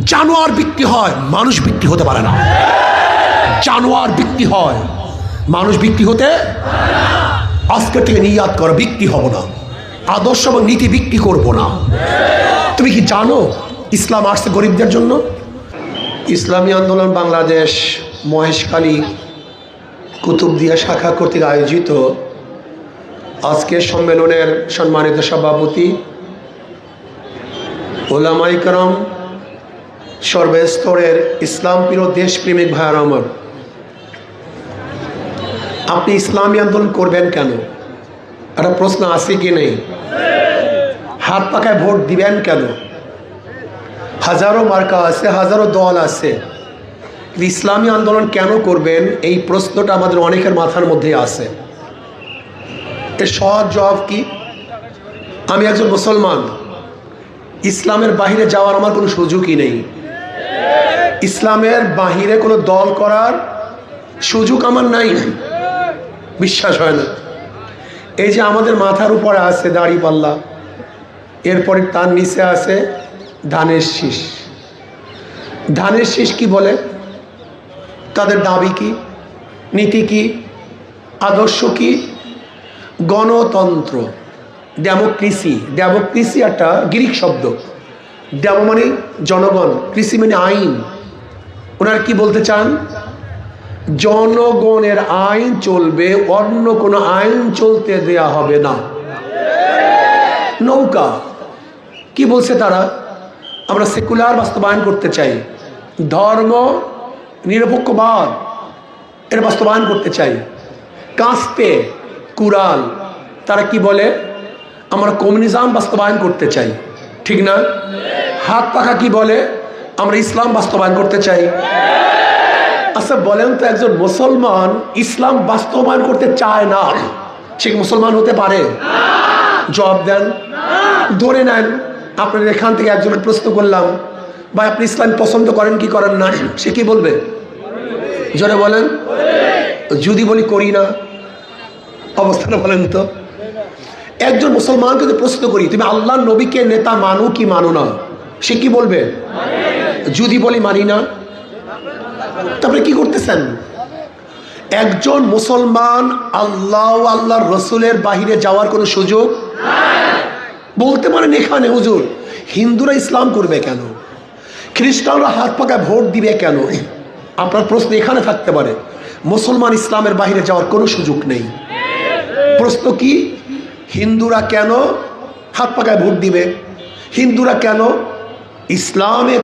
জানোয়ার বিক্রি হয়, মানুষ বিক্রি হতে পারে না। জানোয়ার বিক্রি হয়, মানুষ বিক্রি হতে আজকে থেকে নিয়াদ করো, বিক্রি হব না। আদর্শ এবং নীতি বিক্রি করব না। তুমি কি জানো ইসলাম আসছে গরিবদের জন্য? ইসলামী আন্দোলন বাংলাদেশ, মহেশখালী, কুতুবদিয়া শাখা কর্তৃক আয়োজিত আজকের সম্মেলনের সম্মানিত সভাপতি ওলামাই করম সর্বস্তরের ইসলাম প্রিয় দেশপ্রেমিক ভাইয়ার আমার। আপনি ইসলামী আন্দোলন করবেন কেন? একটা প্রশ্ন আছে কি নেই? হাত পাকায় ভোট দিবেন কেন? হাজারো মার্কা আছে, হাজারো দল আছে। ইসলামী আন্দোলন কেন করবেন? এই প্রশ্নটা আমাদের অনেকের মাথার মধ্যে আছে। এর সহজ জবাব কি? আমি একজন মুসলমান। ইসলামের বাহিরে যাওয়ার আমার কোনো সুযোগই নেই। ইসলামের বাহিরে কোনো দল করার সুযোগ আমার নাই। বিশ্বাস হয় না। এই যে আমাদের মাথার উপরে আছে দাড়ি পাল্লা, এরপরে তার নিচে আছে ধানের শীষ। ধানের শীষ কি বলে? তাদের দাবি কি? নীতি কি? আদর্শ কি? গণতন্ত্র। ডেমোক্রেসি। ডেমোক্রেসি একটা গ্রিক শব্দ। ডেমো মানে জনগণ, কৃষি মানে আইন। ওনারা কি বলতে চান? জনগণের আইন চলবে, অন্য কোনো আইন চলতে দেয়া হবে না। নৌকা। কি বলছে তারা? আমরা সেকুলার বাস্তবায়ন করতে চাই। ধর্ম নিরপেক্ষবাদ এর বাস্তবায়ন করতে চাই। কাস্তে, কুরাল, তারা কি বলে? আমরা কমিউনিজম বাস্তবায়ন করতে চাই। ঠিক না? হাত পাখা কি বলে? আমরা ইসলাম বাস্তবায়ন করতে চাই। আচ্ছা বলেন তো একজন মুসলমান ইসলাম বাস্তবায়ন করতে চায় না। সে মুসলমান হতে পারে। জবাব দেন। ধরে নেন, আপনার এখান থেকে একজনের প্রশ্ন করলাম বা আপনি ইসলাম পছন্দ করেন কি করেন না? সে কি বলবে? জোরে বলেন। যদি বলি করি না অবস্থাটা বলেন তো। একজন মুসলমানকে যদি প্রশ্ন করি, তুমি আল্লাহ নবীকে নেতা মানো কি মানো না? সে কি বলবে? যদি বলি মানি না, তারপরে কি করতেছেন? একজন মুসলমান আল্লাহ আল্লাহর রসুলের বাহিরে যাওয়ার কোনো সুযোগ বলতে পারেন এখানে, হুজুর, হিন্দুরা ইসলাম করবে কেন? খ্রিস্টানরা হাত পাকায় ভোট দিবে কেন? আপনার প্রশ্ন এখানে থাকতে পারে। মুসলমান ইসলামের বাহিরে যাওয়ার কোনো সুযোগ নেই। প্রশ্ন কি? হিন্দুরা কেন হাত পাকায় ভোট দিবে? হিন্দুরা কেন ইসলামে